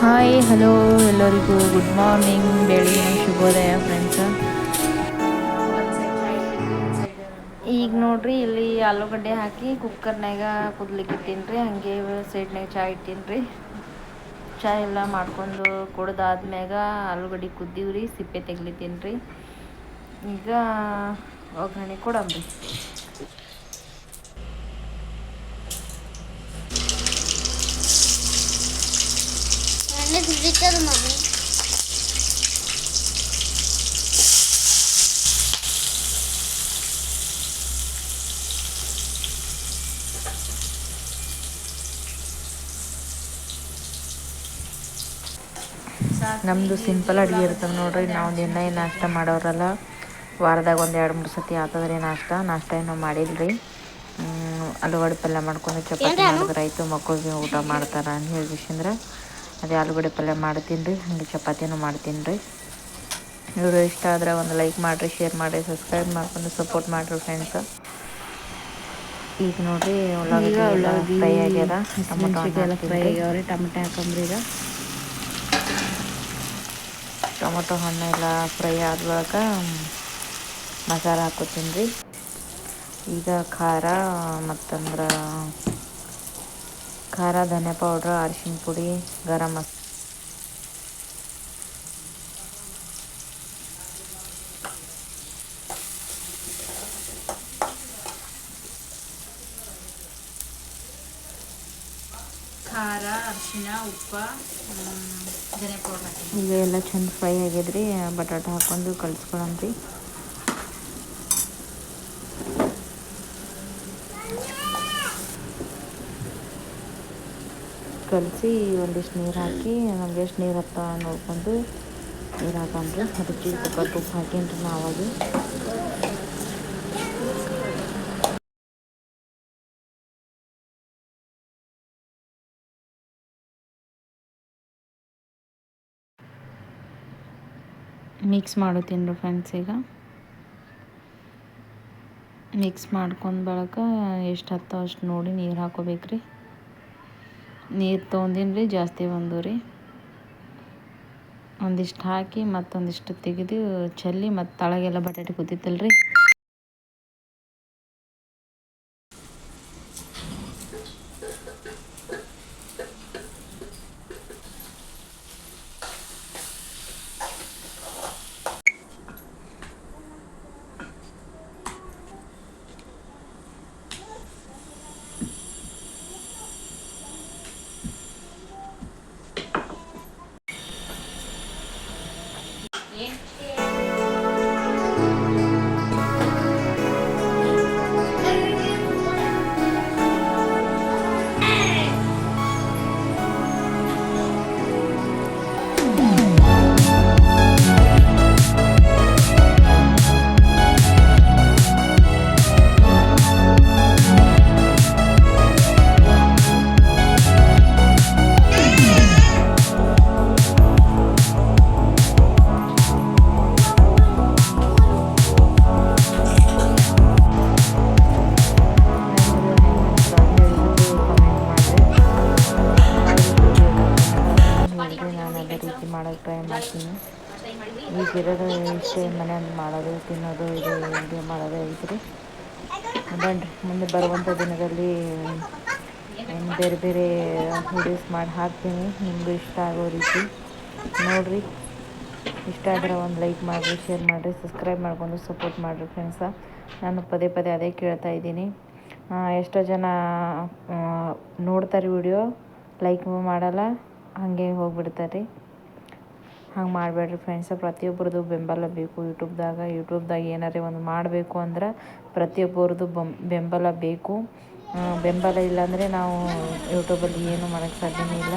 Hi hello ಎಲ್ಲರಿಗೂ good morning ಬೆಳಿಗ್ಗೆ ಶುಭೋದಯ ಫ್ರೆಂಡ್ಸ್ ಈಗ ನೋಡ್ರಿ, ಇಲ್ಲಿ ಆಲೂಗಡ್ಡೆ ಹಾಕಿ ಕುಕ್ಕರ್ನಾಗ ಕುದ್ಲಿಕ್ಕೆ ತಿನ್ರಿ ರೀ ಹಂಗೆ ಸೈಡ್ನಾಗ ಚಹಾ ಇಟ್ಟಿನ್ರಿ. ರೀ ಚಹಾ ಎಲ್ಲ ಮಾಡ್ಕೊಂಡು ಕುಡ್ದಾದ್ಮ್ಯಾಗ ಆಲೂಗಡ್ಡೆ ಕುದ್ದೀವ್ರಿ, ಸಿಪ್ಪೆ ತೆಗ್ಲಿತ್ತೀನಿ ರೀ ಈಗ ಒಗ್ಗರಣೆ ಕೊಡಂಬ್ರಿ. ಮಮ್ಮಿ ನಮ್ಮದು ಸಿಂಪಲ್ ಅಡುಗೆ ಇರ್ತದೆ ನೋಡ್ರಿ. ನಾವು ದಿನ ಏನು ನಾಷ್ಟ ಮಾಡೋರಲ್ಲ. ವಾರದಾಗ ಒಂದು ಎರಡು ಮೂರು ಸತಿ ಆಗ್ತದ್ರಿ ನಾಷ್ಟ. ನಾಷ್ಟ ಏನೋ ಮಾಡಿಲ್ರಿ. ಹ್ಮ್, ಆಲೂಗಡ್ಡೆ ಪಲ್ಯ ಮಾಡ್ಕೊಂಡು ಚಪಾತಿ ಮಾಡಿದ್ರೆ ಆಯಿತು. ಮಕ್ಕಳಿಗೆ ಊಟ ಮಾಡ್ತಾರೆ ಅಂತ ಹೇಳಿದ್ರೆ ಅದೇ ಆಲೂಗಡ್ಡೆ ಪಲ್ಯ ಮಾಡ್ತೀನಿ ರೀ ಹಂಗೆ ಚಪಾತಿನೂ ಮಾಡ್ತೀನಿ ರೀ. ಇವರು ಇಷ್ಟ ಆದರೆ ಒಂದು ಲೈಕ್ ಮಾಡಿರಿ ಶೇರ್ ಮಾಡಿರಿ ಸಬ್ಸ್ಕ್ರೈಬ್ ಮಾಡ್ಕೊಂಡು ಸಪೋರ್ಟ್ ಮಾಡಿರಿ ಫ್ರೆಂಡ್ಸ್ ಈಗ ನೋಡಿರಿ ಉಳ್ಳಾಗಡ್ಡಿ ಫ್ರೈ ಆಗ್ಯದ ಟೊಮೊಟೊ ಫ್ರೈ ಆಗ್ಯಾವ್ರಿ ಟೊಮೆಟೊ ಹಾಕಂಬ್ರಿ ಈಗ. ಟೊಮೊಟೊ ಹಣ್ಣು ಎಲ್ಲ ಫ್ರೈ ಆದ ಬಳಿಕ ಮಸಾಲ ಹಾಕೋತೀನಿ ರೀ. ಈಗ ಖಾರ ಮತ್ತಂದ್ರೆ ಖಾರ ಧನಿಯಾ ಪೌಡ್ರ್ ಅರಿಶಿನ ಪುಡಿ ಗರಂ ಮಸಾಲ ಖಾರ ಅರಿಶಿನ ಉಪ್ಪು ಧನಿಯಾ ಪೌಡರ್ ಈಗ ಎಲ್ಲ ಚಂದ ಫ್ರೈ ಆಗ್ಯದ್ರಿ ಬಟಾಟೆ ಹಾಕೊಂಡು ಕಲಿಸ್ಕೊಳಂತ್ರಿ. ಕಲಸಿ ಒಂದಿಷ್ಟು ನೀರು ಹಾಕಿ, ನಮ್ಗೆ ಎಷ್ಟು ನೀರು ಹತ್ತ ನೋಡ್ಕೊಂಡು ನೀರು ಹಾಕಂಬ್ರಿ ಅದಕ್ಕೆ ಸ್ವಲ್ಪ ಉಪ್ಪು ಹಾಕೇನ್ರಿ ನಾವಾಗಿ ಮಿಕ್ಸ್ ಮಾಡುತ್ತೀನಿ ರೀ ಫ್ರೆಂಡ್ಸ್ ಈಗ. ಮಿಕ್ಸ್ ಮಾಡ್ಕೊಂಡು ಬಳಕ ಎಷ್ಟು ಹತ್ತೋ ಅಷ್ಟು ನೋಡಿ ನೀರು ಹಾಕೋಬೇಕ್ರಿ. ನೀರು ತೊಗೊಂಡಿನಿ ರೀ ಜಾಸ್ತಿ ಬಂದು ರೀ. ಒಂದಿಷ್ಟು ಹಾಕಿ ಮತ್ತೊಂದಿಷ್ಟು ತೆಗೆದು, ಚೆಲ್ಲಿ ಮತ್ತು ತಳಗೆಲ್ಲ ಬಟಾಟೆ ಕೂತಿತ್ತಲ್ಲ ಈಗಿರೋದು ಇಷ್ಟೇ ಮನೆ ಮಾಡೋದು, ತಿನ್ನೋದು, ಇದು ಹಿಂಗೆ ಮಾಡೋದು ಐತ್ರಿ. ಬನ್ರಿ, ಮುಂದೆ ಬರುವಂಥ ದಿನದಲ್ಲಿ ಬೇರೆ ಬೇರೆ ವಿಡಿಯೋಸ್ ಮಾಡಿ ಹಾಕ್ತೀನಿ. ನಿಮಗೂ ಇಷ್ಟ ಆಗೋ ರೀತಿ ನೋಡಿರಿ. ಇಷ್ಟ ಆದರೆ ಒಂದು ಲೈಕ್ ಮಾಡಿರಿ ಶೇರ್ ಮಾಡಿರಿ ಸಬ್ಸ್ಕ್ರೈಬ್ ಮಾಡ್ಕೊಂಡು ಸಪೋರ್ಟ್ ಮಾಡಿರಿ ಫ್ರೆಂಡ್ಸ ನಾನು ಪದೇ ಪದೇ ಅದೇ ಕೇಳ್ತಾ ಇದ್ದೀನಿ. ಎಷ್ಟೋ ಜನ ನೋಡ್ತಾರೆ ವಿಡಿಯೋ ಲೈಕ್ ಮಾಡಲ್ಲ, ಹಾಗೆ ಹೋಗ್ಬಿಡ್ತಾರೆ. ಹಂಗೆ ಮಾಡಬೇಡ್ರಿ ಫ್ರೆಂಡ್ಸ್ ಪ್ರತಿಯೊಬ್ಬರದು ಬೆಂಬಲ ಬೇಕು. ಯೂಟ್ಯೂಬ್ದಾಗ ಯೂಟ್ಯೂಬ್ದಾಗ ಏನಾರೇ ಒಂದು ಮಾಡಬೇಕು ಅಂದ್ರೆ ಪ್ರತಿಯೊಬ್ಬರದು ಬೆಂಬಲ ಬೇಕು. ಬೆಂಬಲ ಇಲ್ಲಾಂದರೆ ನಾವು ಯೂಟ್ಯೂಬಲ್ಲಿ ಏನು ಮಾಡೋಕ್ಕೆ ಸಾಧ್ಯನೇ ಇಲ್ಲ.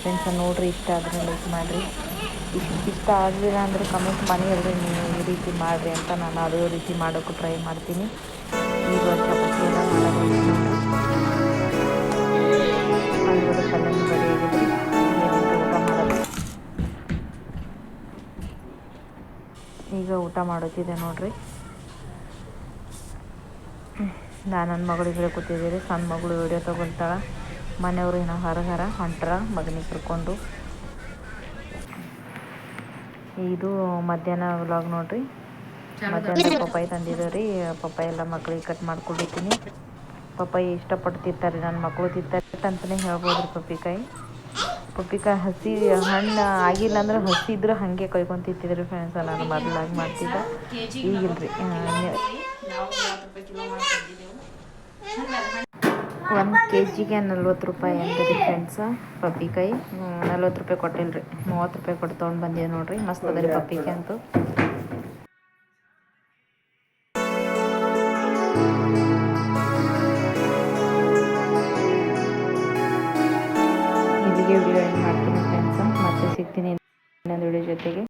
ಫ್ರೆಂಡ್ಸ ನೋಡಿರಿ ಇಷ್ಟ ಆದರೆ ಲೈಕ್ ಮಾಡಿರಿ. ಇಷ್ಟ ಆಗಲಿಲ್ಲ ಅಂದರೆ ಕಮೆಂಟ್ ಹೇಳ್ರಿ. ನೀವು ಈ ರೀತಿ ಮಾಡಿರಿ ಅಂತ ನಾನು ಅದೇ ರೀತಿ ಮಾಡೋಕ್ಕೂ ಟ್ರೈ ಮಾಡ್ತೀನಿ. ಈಗ ಊಟ ಮಾಡೋಕ್ಕಿದೆ ನೋಡ್ರಿ. ನಾನು ನನ್ನ ಮಗಳಿಗಡೆ ಕೂತಿದ್ದೀರಿ. ಸಣ್ಣ ಮಗಳು ವಿಡಿಯೋ ತೊಗೊಳ್ತಾಳೆ. ಮನೆಯವರು ಏನೋ ಹರ ಹೊಂಟ್ರ, ಮಗನಿಗೆ ಕರ್ಕೊಂಡು. ಇದು ಮಧ್ಯಾಹ್ನ ವ್ಲಾಗ್ ನೋಡ್ರಿ. ಮಧ್ಯಾಹ್ನ ಪಪ್ಪಾಯಿ ತಂದಿದ್ದೀರಿ ಪಪ್ಪಾಯಿ ಎಲ್ಲ ಮಕ್ಕಳಿಗೆ ಕಟ್ ಮಾಡ್ಕೊಂಡಿರ್ತೀನಿ ಪಪ್ಪಾಯಿ ಇಷ್ಟಪಟ್ಟು ತಿಂತಾರೆ ನನ್ನ ಮಕ್ಕಳು ತಿಂತಾರೆ ಅಂತಲೇ ಹೇಳ್ಬೋದ್ರಿ ಪಪ್ಪಿಕಾಯಿ. ಪಪ್ಪಿಕಾಯಿ ಹಸಿ ಹಣ್ಣು ಆಗಿಲ್ಲ ಅಂದ್ರೆ ಹಸಿ ಇದ್ರೆ ಹಾಗೆ ಕೊಯ್ಕೊಂಡು ತಿಂತಿದ್ರಿ ಫ್ರೆಂಡ್ಸ್ ನಾನು ಮೊದಲಾಗಿ ಮಾಡ್ತಿದ್ದೆ. ಈಗಿಲ್ರಿ. ಒಂದು ಕೆ ಜಿಗೆ ನಲ್ವತ್ತು ರೂಪಾಯಿ ಅಂತೀರಿ ಫ್ರೆಂಡ್ಸ ಪಪ್ಪಿಕಾಯಿ. ನಲ್ವತ್ತು ರೂಪಾಯಿ ಕೊಟ್ಟಿಲ್ಲ ರೀ ಮೂವತ್ತು ರೂಪಾಯಿ ಕೊಟ್ಟು ತೊಗೊಂಡು ಬಂದಿದೆ ನೋಡಿರಿ. ಮಸ್ತ್ ಅದ ರೀ ಪಪ್ಪಿಕಾಯಿ ಅಂತೂ. ಇಲ್ಲಿಗೆ ವಿಡಿಯೋ ಎಂಡ್ ಮಾಡ್ತೀನಿ ಫ್ರೆಂಡ್ಸ್ ಮತ್ತೆ ಸಿಗ್ತೀನಿ ಇನ್ನೊಂದು ವಿಡಿಯೋ ಜೊತೆಗೆ.